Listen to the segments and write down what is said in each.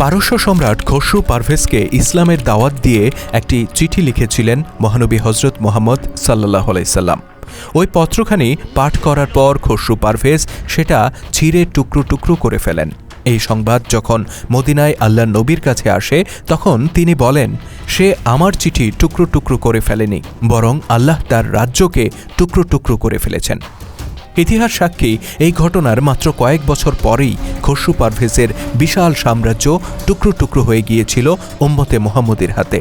পারস্য সম্রাট খসরু পারভেজকে ইসলামের দাওয়াত দিয়ে একটি চিঠি লিখেছিলেন মহানবী হজরত মোহাম্মদ সাল্লাহ আলাইসাল্লাম ওই পত্রখানি পাঠ করার পর খসরু পারভেজ সেটা ছিঁড়ে টুকরো টুকরো করে ফেলেন। এই সংবাদ যখন মদিনায় আল্লাহ নবীর কাছে আসে, তখন তিনি বলেন, সে আমার চিঠি টুকরো টুকরো করে ফেলেনি, বরং আল্লাহ তার রাজ্যকে টুকরো টুকরো করে ফেলেছেন। ইতিহাস সাক্ষী, এই ঘটনার মাত্র কয়েক বছর পরেই খসরু পারভেজের বিশাল সাম্রাজ্য টুকরো টুকরো হয়ে গিয়েছিল ওম্মতে মোহাম্মদের হাতে।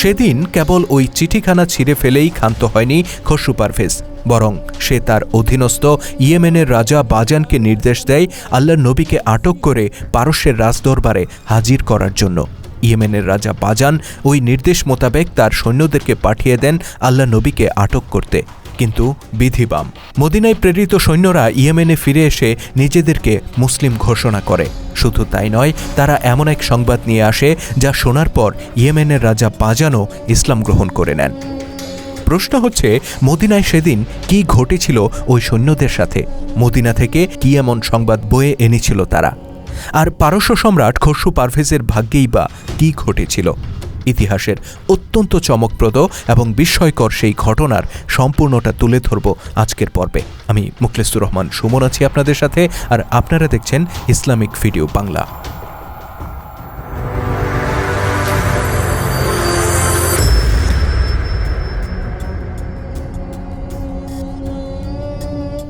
সেদিন কেবল ওই চিঠিখানা ছিঁড়ে ফেলেই ক্ষান্ত হয়নি খসরু পারভেজ, বরং সে তার অধীনস্থ ইয়েমেনের রাজা বাজানকে নির্দেশ দেয় আল্লাহ নবীকে আটক করে পারস্যের রাজদরবারে হাজির করার জন্য। ইয়েমেনের রাজা বাজান ওই নির্দেশ মোতাবেক তার সৈন্যদেরকে পাঠিয়ে দেন আল্লাহ নবীকে আটক করতে। কিন্তু বিধিবাম মদিনায় প্রেরিত সৈন্যরা ইয়েমেনে ফিরে এসে নিজেদেরকে মুসলিম ঘোষণা করে। শুধু তাই নয়, তারা এমন এক সংবাদ নিয়ে আসে যা শোনার পর ইয়েমেনের রাজা বাজানও ইসলাম গ্রহণ করে নেন। প্রশ্ন হচ্ছে, মদিনায় সেদিন কি ঘটেছিল ওই সৈন্যদের সাথে? মদিনা থেকে কি এমন সংবাদ বয়ে এনেছিল তারা? আর পারস্য সম্রাট খসরু পারভেজের ভাগ্যেই বা কি ঘটেছিল? ইতিহাসের অত্যন্ত চমকপ্রদ এবং বিস্ময়কর সেই ঘটনার সম্পূর্ণটা তুলে ধরব আজকের পর্বে। আমি মুখলেসুর রহমান সুমন আছি আপনাদের সাথে, আর আপনারা দেখছেন ইসলামিক ভিডিও বাংলা।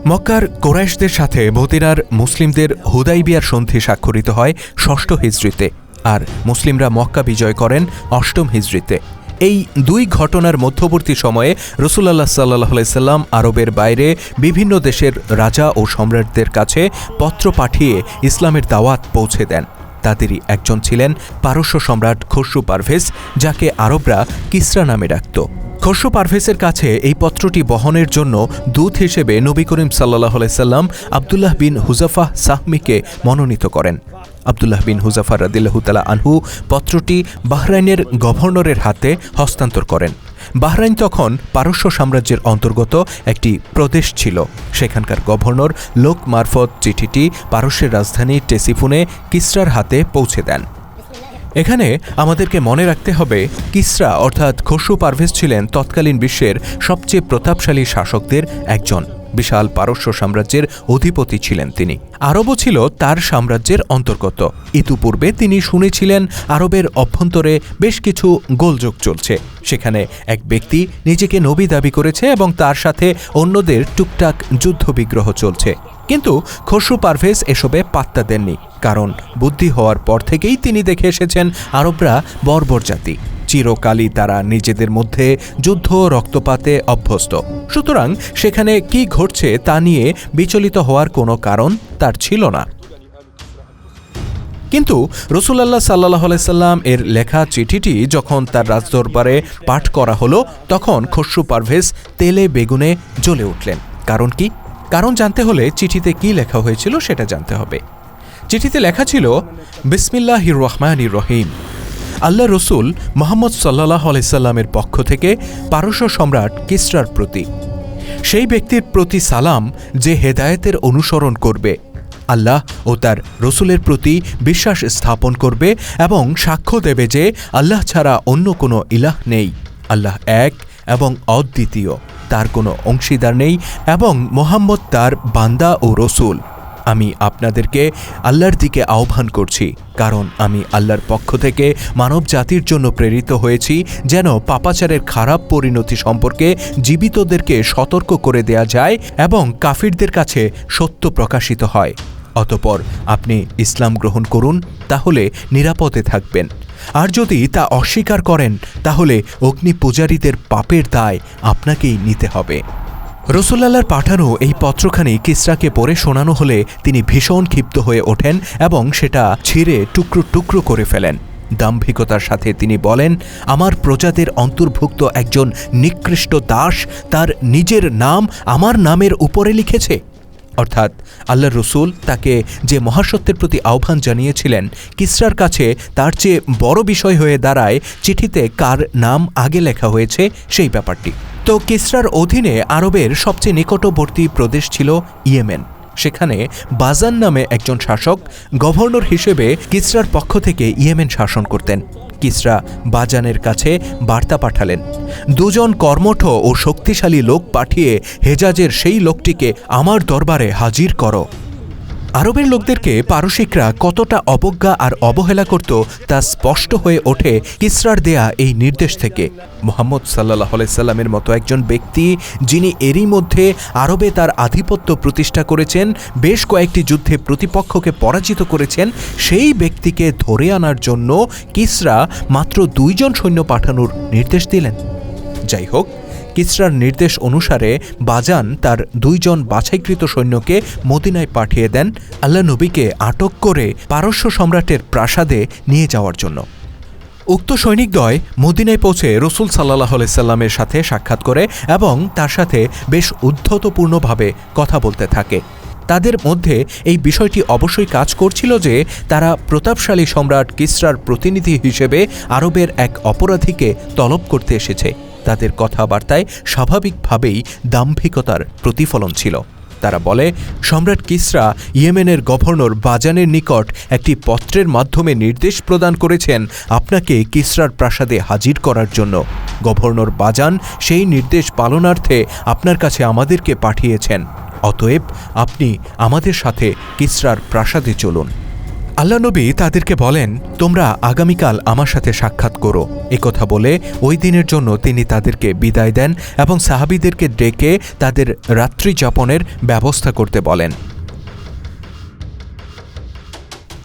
মক্কার কোরাইশদের সাথে মদিনার মুসলিমদের হুদাইবিয়ার সন্ধি স্বাক্ষরিত হয় ষষ্ঠ হিজড়িতে। আর মুসলিমরা মক্কা বিজয় করেন অষ্টম হিজড়িতে। এই দুই ঘটনার মধ্যবর্তী সময়ে রসুল্লাহ সাল্লাহ আরবের বাইরে বিভিন্ন দেশের রাজা ও সম্রাটদের কাছে পত্র পাঠিয়ে ইসলামের দাওয়াত পৌঁছে দেন। তাদেরই একজন ছিলেন পারস্য সম্রাট খসরু পারভেজ, যাকে আরবরা কিসরা নামে ডাকত। খসরু পারভেজের কাছে এই পত্রটি বহনের জন্য দূত হিসেবে নবী করিম সাল্লাহ সাল্লাম আবদুল্লাহ বিন হুজাফাহ সাহমিকে মনোনীত করেন। আবদুল্লাহ বিন হুজাফা রাদিল্লাহতালা আনহু পত্রটি বাহরাইনের গভর্নরের হাতে হস্তান্তর করেন। বাহরাইন তখন পারস্য সাম্রাজ্যের অন্তর্গত একটি প্রদেশ ছিল। সেখানকার গভর্নর লোক মারফত চিঠিটি পারস্যের রাজধানী টেসিফুনে কিসরার হাতে পৌঁছে দেন। এখানে আমাদেরকে মনে রাখতে হবে, কিসরা অর্থাৎ খসরু পারভেজ ছিলেন তৎকালীন বিশ্বের সবচেয়ে প্রতাপশালী শাসকদের একজন। বিশাল পারস্য সাম্রাজ্যের অধিপতি ছিলেন তিনি। আরবও ছিল তার সাম্রাজ্যের অন্তর্গত। ইতুপূর্বে তিনি শুনেছিলেন, আরবের অভ্যন্তরে বেশ কিছু গোলযোগ চলছে। সেখানে এক ব্যক্তি নিজেকে নবী দাবি করেছে এবং তার সাথে অন্যদের টুকটাক যুদ্ধবিগ্রহ চলছে। কিন্তু খসরু পারভেজ এসবে পাত্তা দেননি। কারণ বুদ্ধি হওয়ার পর থেকেই তিনি দেখে এসেছেন, আরবরা বর্বর জাতি। চিরকালই তারা নিজেদের মধ্যে যুদ্ধ রক্তপাতে অভ্যস্ত। সুতরাং সেখানে কি ঘটছে তা নিয়ে বিচলিত হওয়ার কোনো কারণ তার ছিল না। কিন্তু রসুলাল্লাহ সাল্লাহ সাল্লাম এর লেখা চিঠিটি যখন তার রাজদরবারে পাঠ করা হলো, তখন খসরু পারভেজ তেলে বেগুনে জ্বলে উঠলেন। কারণ কি? কারণ জানতে হলে চিঠিতে কি লেখা হয়েছিল সেটা জানতে হবে। চিঠিতে লেখা ছিল, বিসমিল্লাহির রহমান রহিম। আল্লাহ রসুল মোহাম্মদ সাল্লাহ আলাইসাল্লামের পক্ষ থেকে পারস্য সম্রাট কিসরার প্রতি। সেই ব্যক্তির প্রতি সালাম যে হেদায়েতের অনুসরণ করবে, আল্লাহ ও তার রসুলের প্রতি বিশ্বাস স্থাপন করবে এবং সাক্ষ্য দেবে যে আল্লাহ ছাড়া অন্য কোনো ইলাহ নেই। আল্লাহ এক এবং অদ্বিতীয়, তার কোনো অংশীদার নেই এবং মোহাম্মদ তার বান্দা ও রসুল। আমি আপনাদেরকে আল্লাহর দিকে আহ্বান করছি, কারণ আমি আল্লাহর পক্ষ থেকে মানব জাতির জন্য প্রেরিত হয়েছি যেন পাপাচারের খারাপ পরিণতি সম্পর্কে জীবিতদেরকে সতর্ক করে দেয়া যায় এবং কাফিরদের কাছে সত্য প্রকাশিত হয়। অতপর আপনি ইসলাম গ্রহণ করুন, তাহলে নিরাপদে থাকবেন। আর যদি তা অস্বীকার করেন, তাহলে অগ্নি পূজারীদের পাপের দায় আপনাকেই নিতে হবে। রসুল্লাহর পাঠানো এই পত্রখানি কিসরাকে পড়ে শোনানো হলে তিনি ভীষণ ক্ষিপ্ত হয়ে ওঠেন এবং সেটা ছিঁড়ে টুকরো টুকরো করে ফেলেন। দাম্ভিকতার সাথে তিনি বলেন, আমার প্রজাদের অন্তর্ভুক্ত একজন নিকৃষ্ট দাস, তার নিজের নাম আমার নামের উপরে লিখেছে। অর্থাৎ আল্লাহ রসুল তাকে যে মহাসত্যের প্রতি আহ্বান জানিয়েছিলেন, কিসরার কাছে তার চেয়ে বড় বিষয় হয়ে দাঁড়ায় চিঠিতে কার নাম আগে লেখা হয়েছে সেই ব্যাপারটি। তো কিসরার অধীনে আরবের সবচেয়ে নিকটবর্তী প্রদেশ ছিল ইয়েমেন। সেখানে বাজান নামে একজন শাসক, গভর্নর হিসেবে কিসরার পক্ষ থেকে ইয়েমেন শাসন করতেন। কিসরা বাজানের কাছে বার্তা পাঠালেন, দুজন কর্মঠ ও শক্তিশালী লোক পাঠিয়ে হেজাজের সেই লোকটিকে আমার দরবারে হাজির করো। আরবের লোকদেরকে পারসিকরা কতটা অবজ্ঞা আর অবহেলা করত তা স্পষ্ট হয়ে ওঠে কিসরার দেয়া এই নির্দেশ থেকে। মোহাম্মদ সাল্লাহ সাল্লামের মতো একজন ব্যক্তি যিনি এরই মধ্যে আরবে তার আধিপত্য প্রতিষ্ঠা করেছেন, বেশ কয়েকটি যুদ্ধে প্রতিপক্ষকে পরাজিত করেছেন, সেই ব্যক্তিকে ধরে আনার জন্য কিসরা মাত্র দুইজন সৈন্য পাঠানোর নির্দেশ দিলেন। যাই হোক কিসরার নির্দেশ অনুসারে বাজান তার দুইজন বাছাইকৃত সৈন্যকে মদিনায় পাঠিয়ে দেন আল্লাহ নবীকে আটক করে পারস্য সম্রাটের প্রাসাদে নিয়ে যাওয়ার জন্য। উক্ত সৈনিকদ্বয় মদিনায় পৌঁছে রসুল সাল্লাহ সাল্লামের সাথে সাক্ষাৎ করে এবং তার সাথে বেশ উদ্ধতপূর্ণভাবে কথা বলতে থাকে। তাদের মধ্যে এই বিষয়টি অবশ্যই কাজ করছিল যে তারা প্রতাপশালী সম্রাট কিসরার প্রতিনিধি হিসেবে আরবের এক অপরাধীকে তলব করতে এসেছে। তাদের কথাবার্তায় স্বাভাবিকভাবেই দাম্ভিকতার প্রতিফলন ছিল। তারা বলে, সম্রাট কিসরা ইয়েমেনের গভর্নর বাজানের নিকট একটি পত্রের মাধ্যমে নির্দেশ প্রদান করেছেন আপনাকে কিসরার প্রাসাদে হাজির করার জন্য। গভর্নর বাজান সেই নির্দেশ পালনার্থে আপনার কাছে আমাদেরকে পাঠিয়েছেন। অতএব আপনি আমাদের সাথে কিসরার প্রাসাদে চলুন। আল্লাহ নবী তাদেরকে বলেন, তোমরা আগামীকাল আমার সাথে সাক্ষাৎ করো। কথা বলে ওই দিনের জন্য তিনি তাদেরকে বিদায় দেন এবং সাহাবিদেরকে ডেকে তাদের রাত্রি যাপনের ব্যবস্থা করতে বলেন।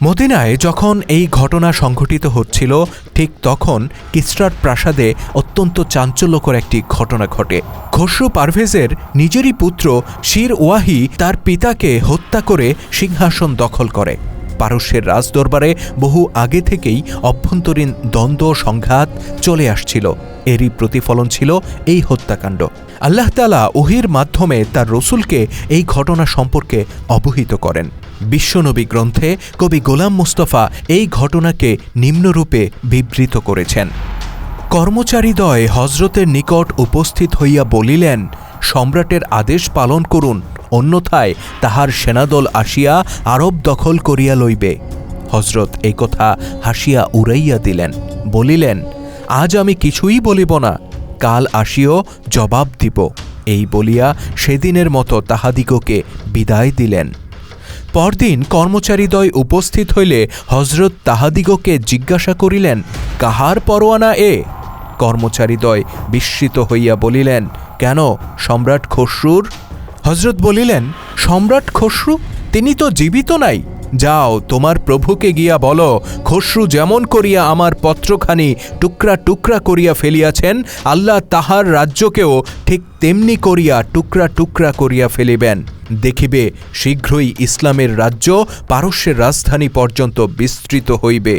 মদিনায় যখন এই ঘটনা সংঘটিত হচ্ছিল, ঠিক তখন কিসরার প্রাসাদে অত্যন্ত চাঞ্চল্যকর একটি ঘটনা ঘটে। খসরু পারভেজের নিজেরই পুত্র শির ওয়াহি তার পিতাকে হত্যা করে সিংহাসন দখল করে। পারস্যের রাজদরবারে বহু আগে থেকেই অভ্যন্তরীণ দ্বন্দ্ব সংঘাত চলে আসছিল। এরই প্রতিফলন ছিল এই হত্যাকাণ্ড। আল্লাহ তালা ওহির মাধ্যমে তার রসুলকে এই ঘটনা সম্পর্কে অবহিত করেন। বিশ্বনবী গ্রন্থে কবি গোলাম মুস্তফা এই ঘটনাকে নিম্নরূপে বিবৃত করেছেন। কর্মচারীদ্বয় হজরতের নিকট উপস্থিত হইয়া বলিলেন সম্রাটের আদেশ পালন করুন, অন্যথায় তাহার সেনাদল আসিয়া আরব দখল করিয়া লইবে। হজরত এই কথা হাসিয়া উড়াইয়া দিলেন, বলিলেন, আজ আমি কিছুই বলিব না, কাল আসিও জবাব দিব। এই বলিয়া সেদিনের মতো তাহাদিগকে বিদায় দিলেন। পরদিন কর্মচারীদ্বয় উপস্থিত হইলে হজরত তাহাদিগকে জিজ্ঞাসা করিলেন, কাহার পরোয়ানা এ? কর্মচারীদ্বয় বিস্মিত হইয়া বলিলেন, কেন, সম্রাট খসরুর? হজরত বলিলেন, সম্রাট খসরু? তিনি তো জীবিত নাই। যাও, তোমার প্রভুকে গিয়া বলো, খসরু যেমন করিয়া আমার পত্রখানি টুকরা টুকরা করিয়া ফেলিয়াছেন, আল্লাহ তাহার রাজ্যকেও ঠিক তেমনি করিয়া টুকরা টুকরা করিয়া ফেলিবেন। দেখিবে, শীঘ্রই ইসলামের রাজ্য পারস্যের রাজধানী পর্যন্ত বিস্তৃত হইবে।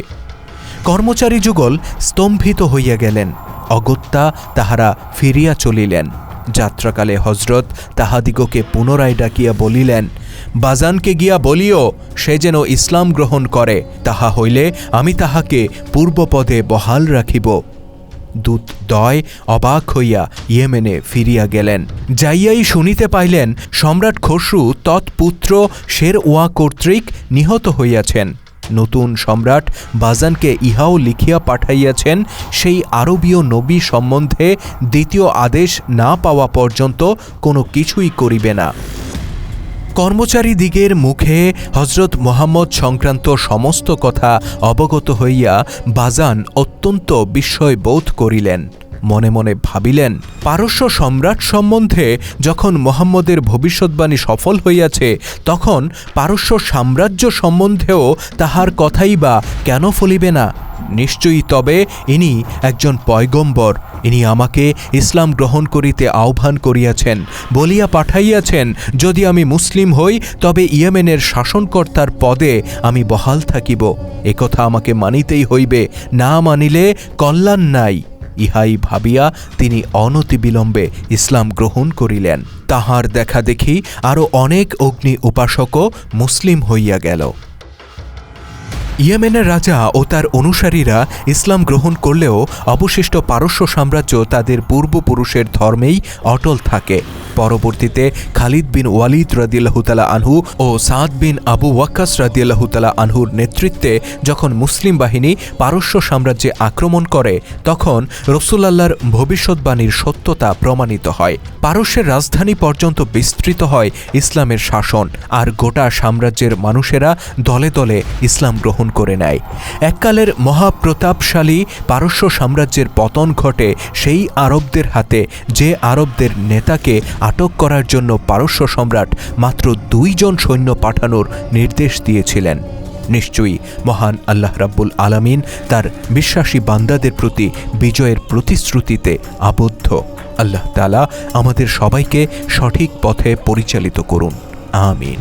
কর্মচারী যুগল স্তম্ভিত হইয়া গেলেন। অগত্যা তাহারা ফিরিয়া চলিলেন। যাত্রাকালে হজরত তাহাদিগকে পুনরায় ডাকিয়া বলিলেন, বাজানকে গিয়া বলিও, সে যেন ইসলাম গ্রহণ করে, তাহা হইলে আমি তাহাকে পূর্বপদে বহাল রাখিব। দূত দয় অবাক হইয়া ইয়েমেনে ফিরিয়া গেলেন। যাইয়াই শুনিতে পাইলেন, সম্রাট খসরু তৎপুত্র শের ওয়া কর্তৃক নিহত হইয়াছেন। নতুন সম্রাট বাজানকে ইহাও লিখিয়া পাঠাইয়াছেন, সেই আরবীয় নবী সম্বন্ধে দ্বিতীয় আদেশ না পাওয়া পর্যন্ত কোনো কিছুই করিবে না। কর্মচারী দিগের মুখে হজরত মোহাম্মদ সংক্রান্ত সমস্ত কথা অবগত হইয়া বাজান অত্যন্ত বিস্ময় বোধ করিলেন। মনে মনে ভাবিলেন, পারস্য সম্রাট সম্বন্ধে যখন মোহাম্মদের ভবিষ্যৎবাণী সফল হইয়াছে, তখন পারস্য সাম্রাজ্য সম্বন্ধেও তাহার কথাই বা কেন ফলিবে না? নিশ্চয়ই তবে ইনি একজন পয়গম্বর, ইনি আমাকে ইসলাম গ্রহণ করিতে আহ্বান করিয়াছেন, বলিয়া পাঠাইয়াছেন, যদি আমি মুসলিম হই, তবে ইয়েমেনের শাসনকর্তার পদে আমি বহাল থাকিব। একথা আমাকে মানিতেই হইবে, না মানিলে কল্যাণ নাই। ইহাই ভাবিয়া তিনি অনতিবিলম্বে ইসলাম গ্রহণ করিলেন। তাহার দেখা দেখি আরও অনেক অগ্নি উপাসকও মুসলিম হইয়া গেল। ইয়েমেনের রাজা ও তার অনুসারীরা ইসলাম গ্রহণ করলেও অবশিষ্ট পারস্য সাম্রাজ্য তাদের পূর্বপুরুষের ধর্মেই অটল থাকে। পরবর্তীতে খালিদ বিন ওয়ালিদ রাদিয়াল্লাহুতালা আনহু ও সাদ বিন আবু ওয়াক্কাস রাদিয়াল্লাহুতালা আনহুর নেতৃত্বে যখন মুসলিম বাহিনী পারস্য সাম্রাজ্যে আক্রমণ করে, তখন রসুলাল্লাহর ভবিষ্যৎবাণীর সত্যতা প্রমাণিত হয়। পারস্যের রাজধানী পর্যন্ত বিস্তৃত হয় ইসলামের শাসন, আর গোটা সাম্রাজ্যের মানুষেরা দলে দলে ইসলাম গ্রহণ করে নেয়। এককালের মহাপ্রতাপশালী পারস্য সাম্রাজ্যের পতন ঘটে সেই আরবদের হাতে, যে আরবদের নেতাকে আটক করার জন্য পারস্য সম্রাট মাত্র দুইজন সৈন্য পাঠানোর নির্দেশ দিয়েছিলেন। নিশ্চয়ই মহান আল্লাহ রাব্বুল আলামিন তার বিশ্বাসী বান্দাদের প্রতি বিজয়ের প্রতিশ্রুতিতে আবদ্ধ। আল্লাহ তালা আমাদের সবাইকে সঠিক পথে পরিচালিত করুন। আমিন।